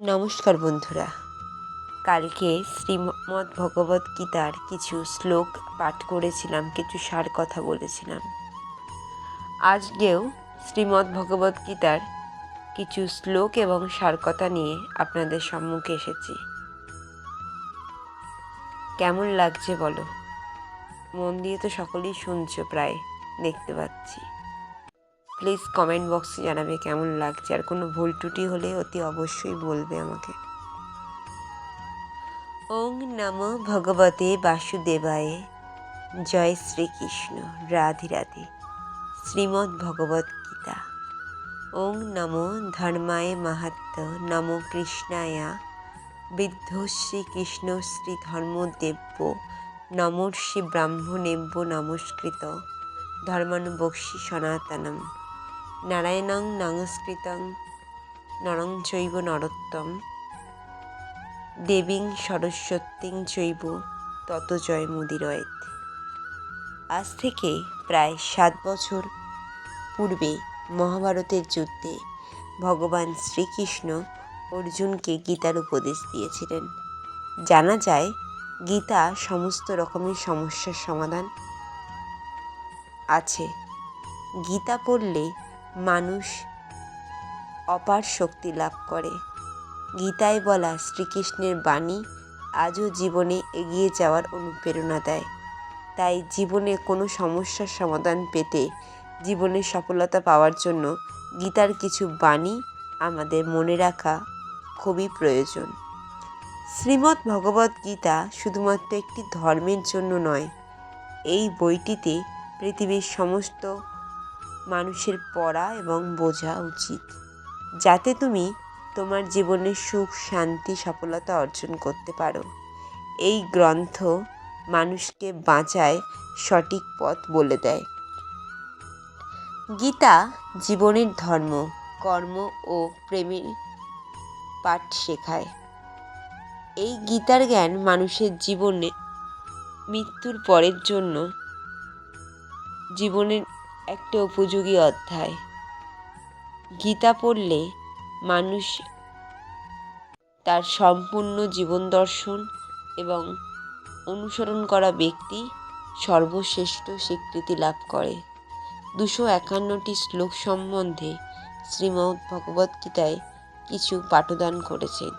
নমস্কার বন্ধুরা। কালকে শ্রীমদ্ ভগবত গীতার কিছু শ্লোক পাঠ করেছিলাম, কিছু সার কথা বলেছিলাম। আজকেও শ্রীমদ্ ভগবত গীতার কিছু শ্লোক এবং সার কথা নিয়ে আপনাদের সম্মুখে এসেছি। কেমন লাগছে বলো? মন দিয়ে তো সকলেই শুনছো, প্রায় দেখতে পাচ্ছি। প্লিজ কমেন্ট বক্সে জানাবে কেমন লাগছে। আর কোনো ভুল ত্রুটি হলে অতি অবশ্যই বলবে আমাকে। ওং নম ভগবতে বাসুদেবায়। জয় শ্রীকৃষ্ণ। রাধে রাধে। শ্রীমদ্ ভগবত গীতা। ওং নম ধর্মায় মাহাত্ম। নমো কৃষ্ণায়া। বৃদ্ধ শ্রীকৃষ্ণ শ্রী ধর্মদেব্য। নমর্ষি ব্রাহ্মণেব্য নমস্কৃত। ধর্মানুবক্সি সনাতনম। নারায়ণং নমস্কৃতং নরং চৈব নরোত্তম। দেবীং সরস্বতীং চৈব তত জয় মুদিরয়েত। আজ থেকে প্রায় সাত বছর পূর্বে মহাভারতের যুদ্ধে ভগবান শ্রীকৃষ্ণ অর্জুনকে গীতার উপদেশ দিয়েছিলেন। জানা যায়, গীতা সমস্ত রকমের সমস্যার সমাধান আছে। গীতা পড়লে মানুষ অপার শক্তি লাভ করে। গীতায় বলা শ্রীকৃষ্ণের বাণী আজও জীবনে এগিয়ে যাওয়ার অনুপ্রেরণা দেয়। তাই জীবনে কোনো সমস্যার সমাধান পেতে, জীবনে সফলতা পাওয়ার জন্য গীতার কিছু বাণী আমাদের মনে রাখা খুবই প্রয়োজন। শ্রীমদ্ ভগবদ্ গীতা শুধুমাত্র একটি ধর্মের জন্য নয়, এই বইটিতে পৃথিবীর সমস্ত মানুষের পড়া এবং বোঝা উচিত। যাতে তুমি তোমার জীবনে সুখ, শান্তি, সফলতা অর্জন করতে পারো। এই গ্রন্থ মানুষকে বাঁচায় সঠিক পথ বলে দেয়। গীতা জীবনের ধর্ম, কর্ম ও প্রেমের পাঠ শেখায়। এই গীতার জ্ঞান মানুষের জীবনে মৃত্যুর পরের জন্য জীবনের একটা উপযোগী অধ্যায়। গীতা পড়লে মানুষ তার সম্পূর্ণ জীবন দর্শন এবং অনুসরণ করা ব্যক্তি সর্বশ্রেষ্ঠ স্বীকৃতি লাভ করে। দুশো একান্নটি শ্লোক সম্বন্ধে শ্রীমদ্ ভগবদ্গীতায় কিছু পাঠদান করেছেন।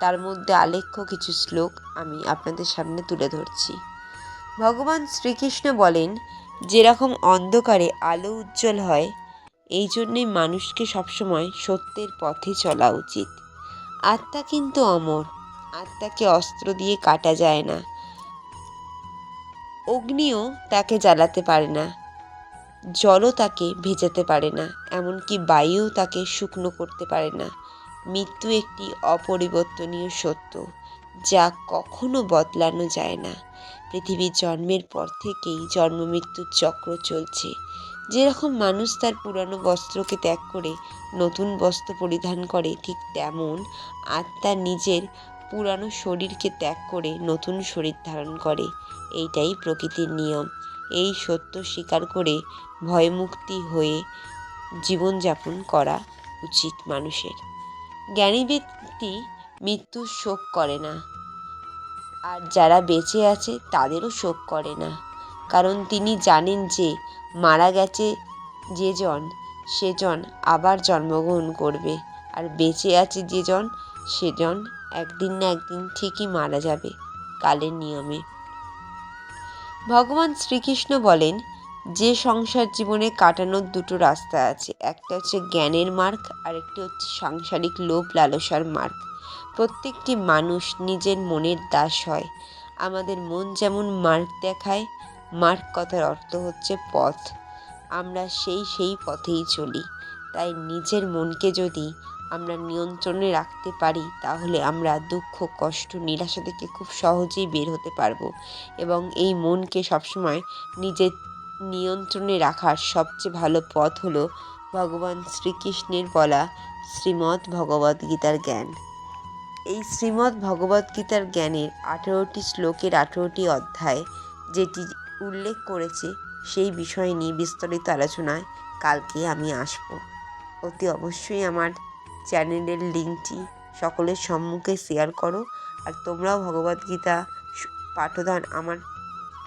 তার মধ্যে আলেখ্য কিছু শ্লোক আমি আপনাদের সামনে তুলে ধরছি। ভগবান শ্রীকৃষ্ণ বলেন যেরকম অন্ধকারে আলো উজ্জ্বল হয়, এই জন্যেই মানুষকে সবসময় সত্যের পথে চলা উচিত। আত্মা কিন্তু অমর, আত্মাকে অস্ত্র দিয়ে কাটা যায় না। অগ্নিও তাকে জ্বালাতে পারে না, জলও তাকে ভেজাতে পারে না, এমনকি বায়ুও তাকে শুকনো করতে পারে না। মৃত্যু একটি অপরিবর্তনীয় সত্য। যা কখনো বদলানো যায় না। পৃথিবীর জন্মের পর থেকেই জন্ম মৃত্যুর চক্র চলছে। যেরকম মানুষ তার পুরানো বস্ত্রকে ত্যাগ করে নতুন বস্ত্র পরিধান করে, ঠিক তেমন আত্মা নিজের পুরানো শরীরকে ত্যাগ করে নতুন শরীর ধারণ করে। এইটাই প্রকৃতির নিয়ম। এই সত্য স্বীকার করে ভয়মুক্তি হয়ে জীবনযাপন করা উচিত মানুষের। জ্ঞানী ব্যক্তি মৃত্যুর শোক করে না। আর যারা বেঁচে আছে, তাদেরও শোক করে না। কারণ তিনি জানেন যে, মারা গেছে যে যেজন সেজন আবার জন্মগ্রহণ করবে। আর বেঁচে আছে যেজন সেজন একদিন না একদিন ঠিকই মারা যাবে, কালের নিয়মে। ভগবান শ্রীকৃষ্ণ বলেন, যে সংসার জীবনে কাটানোর দুটো রাস্তা আছে, একটা হচ্ছে জ্ঞানের মার্গ, আর একটি হচ্ছে সাংসারিক লোভ লালসার মার্গ। প্রত্যেকটি মানুষ নিজের মনের দাস হয়। আমাদের মন যেমন মার্গ দেখায়, মার্গ কথার অর্থ হচ্ছে পথ। আমরা সেই সেই পথেই চলি। তাই নিজের মনকে যদি আমরা নিয়ন্ত্রণে রাখতে পারি, তাহলে আমরা দুঃখ, কষ্ট, নিরাশা থেকে খুব সহজেই বের হতে পারব এবং এই মনকে সবসময় নিজের নিয়ন্ত্রণে রাখার সবচেয়ে ভালো পথ হলো ভগবান শ্রীকৃষ্ণের বলা শ্রীমদ্ ভগবদ্গীতার জ্ঞান। এই শ্রীমদ্ ভগবদ্গীতার জ্ঞানের আঠেরোটি শ্লোকের আঠেরোটি অধ্যায় যেটি উল্লেখ করেছে, সেই বিষয় নিয়ে বিস্তারিত আলোচনায় কালকে আমি আসব। অতি অবশ্যই আমার চ্যানেলের লিঙ্কটি সকলের সম্মুখে শেয়ার করো আর তোমরাও ভগবদ্গীতা পাঠদান আমার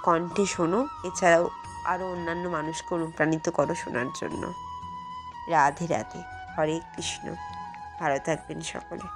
কণ্ঠে শোনো, এছাড়াও আরও অন্যান্য মানুষকে অনুপ্রাণিত করো শোনার জন্য। রাধে রাধে, হরে কৃষ্ণ। ভালো থাকবেন সকলে।